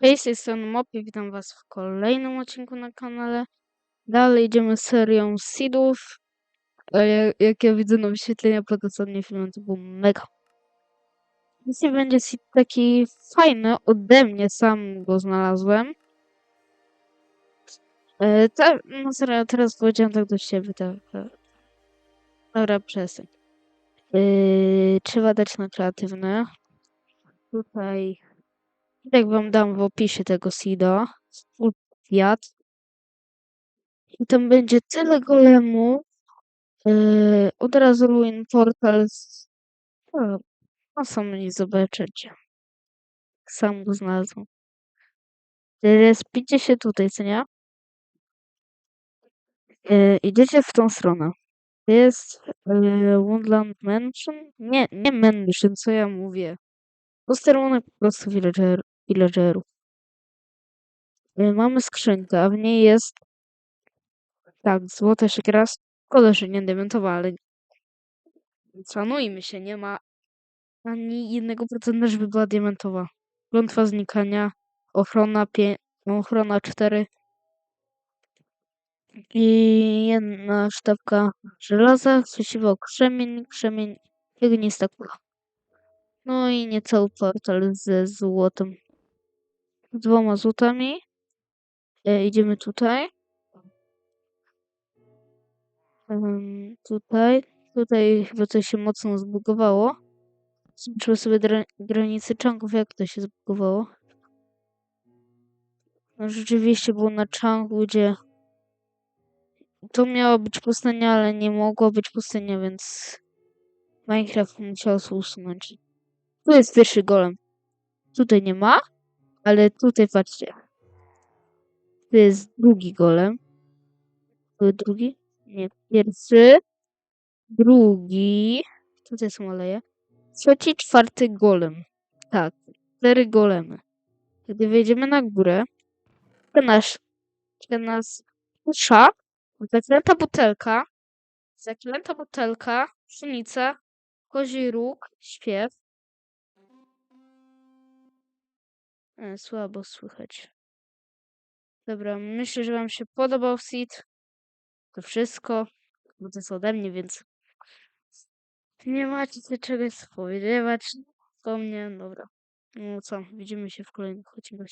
Hej, z tej strony witam was w kolejnym odcinku na kanale. Dalej idziemy serią seedów. A ja, jak ja widzę na wyświetlenia pod ostatnim filmem, to było mega. Dzisiaj będzie seed taki fajny, ode mnie sam go znalazłem. E, ta, no serio, teraz powiedziałem tak do siebie, tak. tak. Dobra, przestań. E, trzeba dać na kreatywne. Tutaj jak wam dam w opisie tego seeda, full kwiat. I tam będzie tyle golemów. Yy, od razu ruin portal. Z... O, no sam nie zobaczycie. Sam go znalazłem. Respicie się tutaj, co nie? Yy, idziecie w tą stronę. To jest yy, Woodland Mansion? Nie, nie Mansion, co ja mówię. Posterunek po prostu villager, villagerów. Yy, mamy skrzynkę, a w niej jest tak, złota siekiera. Szkoda, że nie diamentowa, ale szanujmy się, nie ma ani jednego procenta, żeby była diamentowa. Klątwa znikania, ochrona, pie... ochrona 4 i jedna sztabka żelaza, krzesiwo krzemień, krzemień, ognista kula. No i niecały portal ze złotem. Dwoma złotami. E, idziemy tutaj. Tutaj. Tutaj chyba coś się mocno zbugowało. Zobaczymy sobie granicy czanków, jak to się zbugowało. No rzeczywiście było na czanku, gdzie to miała być pustynia, ale nie mogła być pustynia, więc Minecraft musiał usunąć. Tu jest pierwszy golem. Tutaj nie ma, ale tutaj patrzcie. Tu jest drugi golem. Jest drugi? Nie, pierwszy. Drugi. Tutaj są aleje. Trzeci, czwarty golem. Tak, cztery golemy. Gdy wejdziemy na górę, to nasz, to nas szak, zaklęta butelka, zaklęta butelka, pszenica, kozi róg, śpiew. Słabo słychać. Dobra, myślę, że wam się podobał seed. To wszystko, bo to jest ode mnie, więc nie macie się czegoś spodziewać. To mnie, dobra. No co, widzimy się w kolejnych odcinkach.